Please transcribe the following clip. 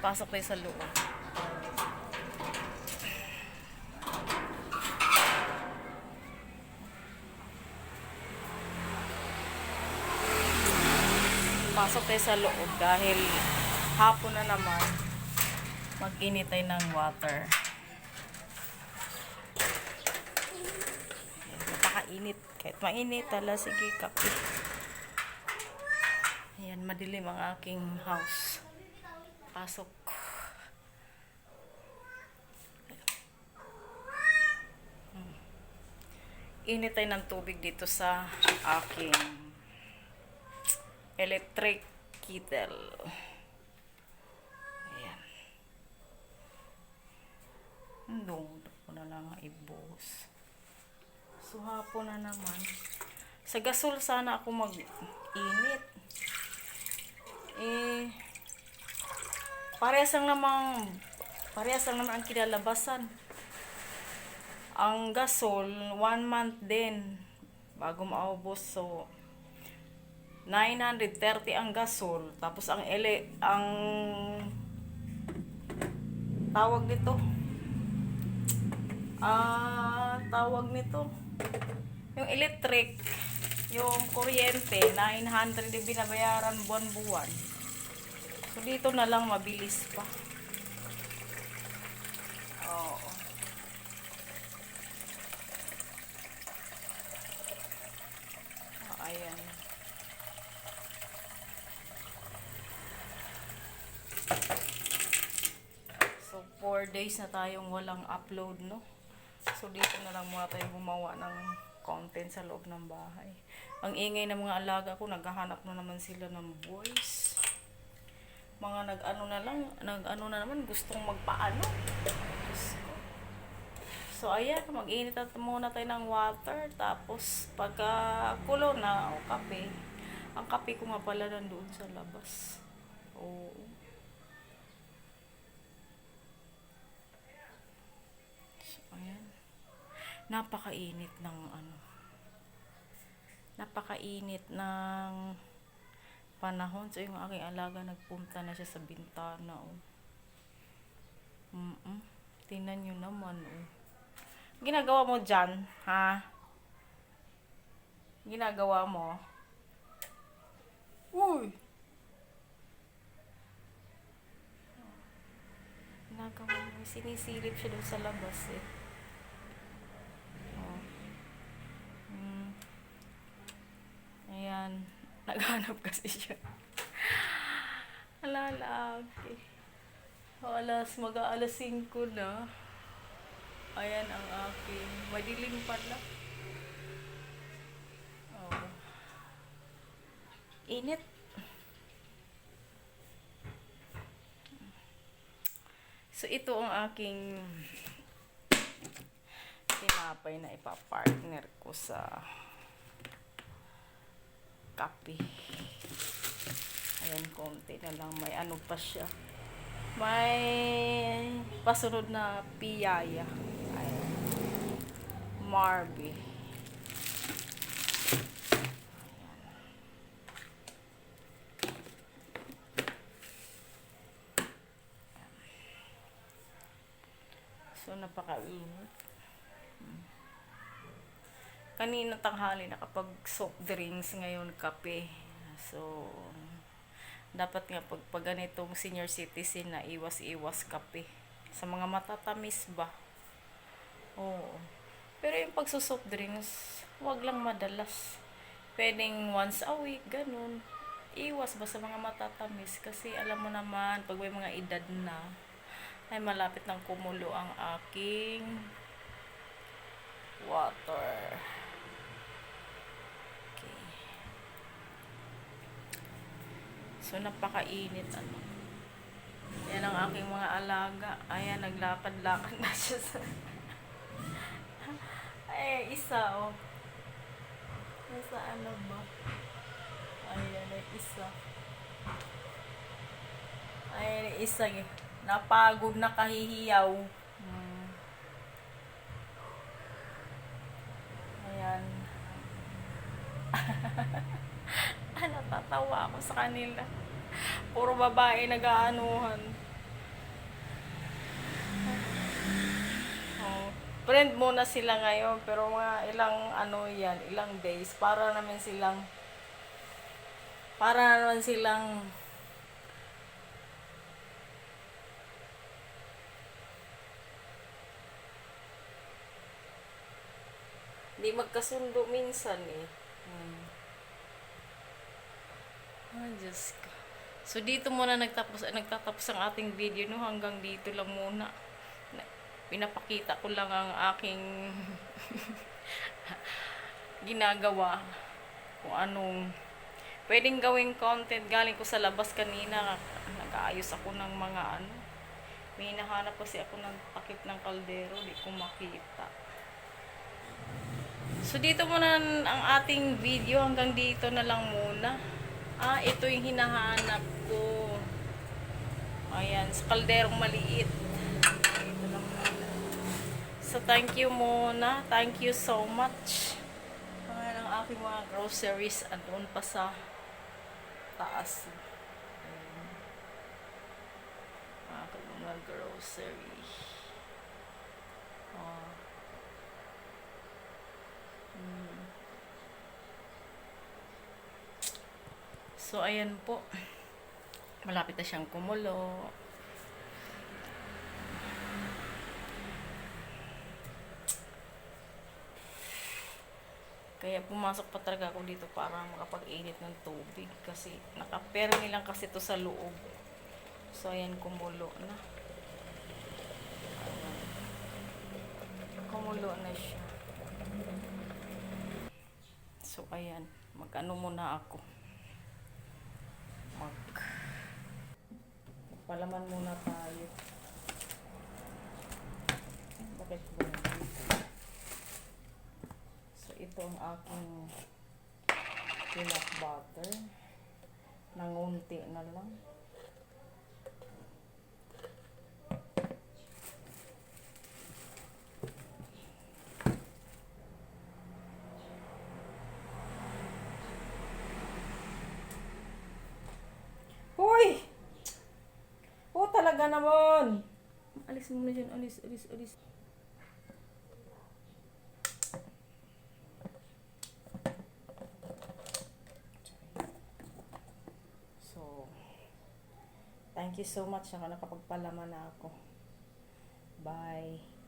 Pasok tayo sa loob. Pasok tayo sa loob dahil hapon na naman mag-init tayo ng water. Napakainit. Kahit mainit, tala, sige, kape. Ayan, madilim ang aking house. Pasok. Hmm. Init tayo ng tubig dito sa aking electric kettle. Ayan. Nung ko na lang ibuhos. So, hapon na naman. Sa gasol sana ako mag-init. Eh, parehas lang namang, parehas lang naman ang kinalabasan. Ang gasol, one month din bago maubos. So, 930 ang gasol. Tapos ang ele, ang tawag nito, ah, tawag nito, yung electric, yung kuryente, 900 yung binabayaran buwan-buwan. So, dito na lang mabilis pa. Oo. Ah, ayan. So, 4 days na tayong walang upload, no? So, dito na lang muna tayo gumawa ng content sa loob ng bahay. Ang ingay ng mga alaga ko, naghahanap na naman sila ng voice. Mga nag-ano na lang, nag-ano na naman, gustong magpaano. Diyos. So, ayan, mag-init muna tayo ng water. Tapos, pagka kulo na, o kape. Ang kape ko nga pala nandoon sa labas. Oo. So, ayan. Napakainit ng ano. Napakainit ng panahon. So, yung aking alaga, nagpunta na siya sa bintana, oh. Mm-mm. Tingnan nyo naman, oh. Ginagawa mo dyan, ha? Ginagawa mo? Uy! Ginagawa mo. Sinisilip siya doon sa labas, eh. Oh. Mm. Ayan. Naghanap kasi siya. Alalaki. Alas, mag-aalas 5 na. Ayan ang aking. Madilim pala. Oh. Init. So, ito ang aking tinapay na ipapartner ko sa kape. Ayan, konti na lang. May ano pa siya. May pasunod na piyaya. Marby. So, napakainit. Hmm. Kanina tanghali nakapag soft drinks, ngayon kape. So, dapat nga pag, pag ganitong senior citizen na iwas-iwas kape. Sa mga matatamis ba? Oo. Pero yung pagsusoft drinks, wag lang madalas. Pwedeng once a week, ganun. Iwas ba sa mga matatamis? Kasi alam mo naman, pag may mga edad na, ay malapit ng kumulo ang aking water. Okay. So, napakainit, ano. Yan ang aking mga alaga. Ayan, naglakad-lakad na siya sa... Ay, isa, oh. Nasa ano ba? Ayan, ay isa. Ayan, isa. eh. Napagod na kahihiyaw. Hmm. Ayan. Natatawa ako sa kanila. Puro babae nag-aanuhan. Friend muna sila ngayon, pero mga ilang ano yan, ilang days, para naman silang, para naman silang, Hindi magkasundo minsan eh. Hmm. Ay, Diyos ko. So, dito muna nagtapos, nagtatapos ang ating video, no? Hanggang dito lang muna. Na- Pinapakita ko lang ang aking ginagawa. Kung anong pwedeng gawing content. Galing ko sa labas kanina. Nag-aayos ako ng mga ano. May hinahanap kasi ako ng takip ng kaldero. Di ko makita. So dito muna ang ating video hanggang dito na lang muna. Ah, ito yung hinahanap ko. Ayan, sa kalderong maliit. So thank you muna. Thank you so much. Ayan ang aking mga groceries andun pa sa taas. Ayan. Aking mga grocery. Oh. So, ayan po. Malapit na siyang kumulo. Kaya pumasok pa talaga ako dito para makapag-init ng tubig. Kasi nakapermi lang kasi to sa loob. So, ayan, kumulo na. Kumulo na siya. So, ayan. Mag-ano muna ako. Mag... Palaman muna tayo. Bakit ba dito? So, ito ang aking peanut butter. Nangunti na lang. Hoy! Oh, talaga naman! Alis mo na dyan. Alis, alis, alis. So, thank you so much. Saka nakapagpalaman na ako. Bye.